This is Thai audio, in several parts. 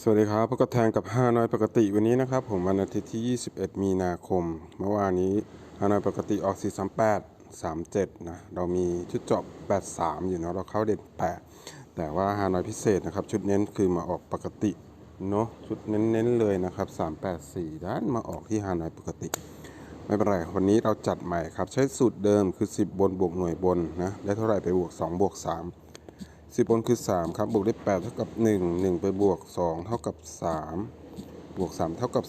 สวัสดีครับพบกับแทนกับฮานอยปกติวันนี้นะครับ ผมวันอาทิตย์ที่ 21 มีนาคม เมื่อวานนี้ฮานอยปกติออก 438 37 นะ เรามีชุดเจาะ83 อยู่เนาะเราเข้าเด่น 8 แต่ว่าฮานอยพิเศษนะครับ ชุดเน้นคือมาออกปกติเนาะชุดเน้นๆเลยนะครับ 384 ด้านมาออกที่ฮานอยปกติ ไม่เป็นไรวันนี้เราจัดใหม่ครับ ใช้สูตรเดิมคือ 10 บนบวกหน่วยบนนะได้เท่าไหร่ไปบวก 2 บวก 3 10บนคือ 3 ครับบวกได้8เท่ากับ 1 1 ไปบวก 2 เท่ากับ 3 บวก 3 เท่ากับ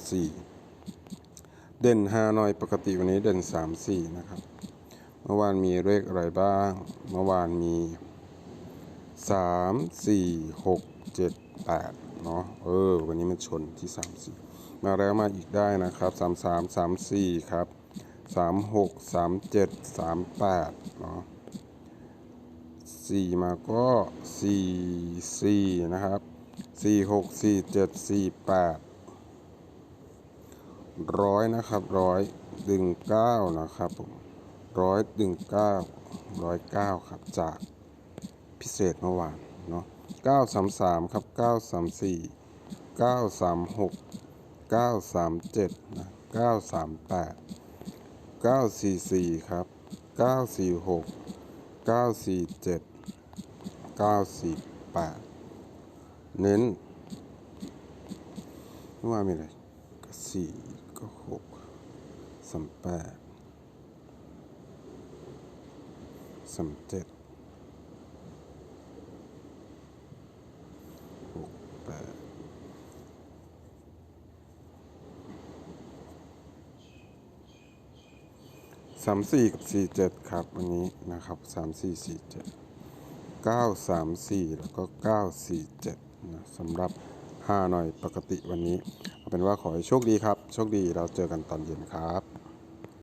4 เด่น 5 หน่อยปกติวันนี้เด่น 3 4 นะครับ เมื่อวานมีเลขอะไรบ้าง เมื่อวานมี 3 4 6 7 8 เนาะเออ วันนี้มันชนที่ 3 4 มาแล้วมาอีกได้นะครับ 3 3 3 4 ครับ 3 6 3 7 3 8 เนาะ สี่มาก็สี่สี่นะครับสี่หกสี่เจ็ดสี่แปดร้อยนะครับร้อยดึงเก้านะครับผมร้อยดึงเก้าร้อยเก้าครับจากพิเศษเมื่อวานเนาะเก้าสามสามครับเก้าสามสี่เก้าสามหกเก้าสามเจ็ดนะเก้าสามแปดเก้าสี่สี่ครับเก้าสี่หกเก้าสี่เจ็ด เก้าสิบแปดเน้นเมื่อวามีอะไรก็สี่ก็หกสามแปดสามเจ็ดหกแปดสามสี่กับสี่เจ็ดครับวันนี้นะครับสามสี่สี่เจ็ด 934 แล้วก็ 947นะสำหรับ5หน่อยปกติวันนี้ เอาเป็นว่าขอให้โชคดีครับ โชคดีเราเจอกันตอนเย็นครับ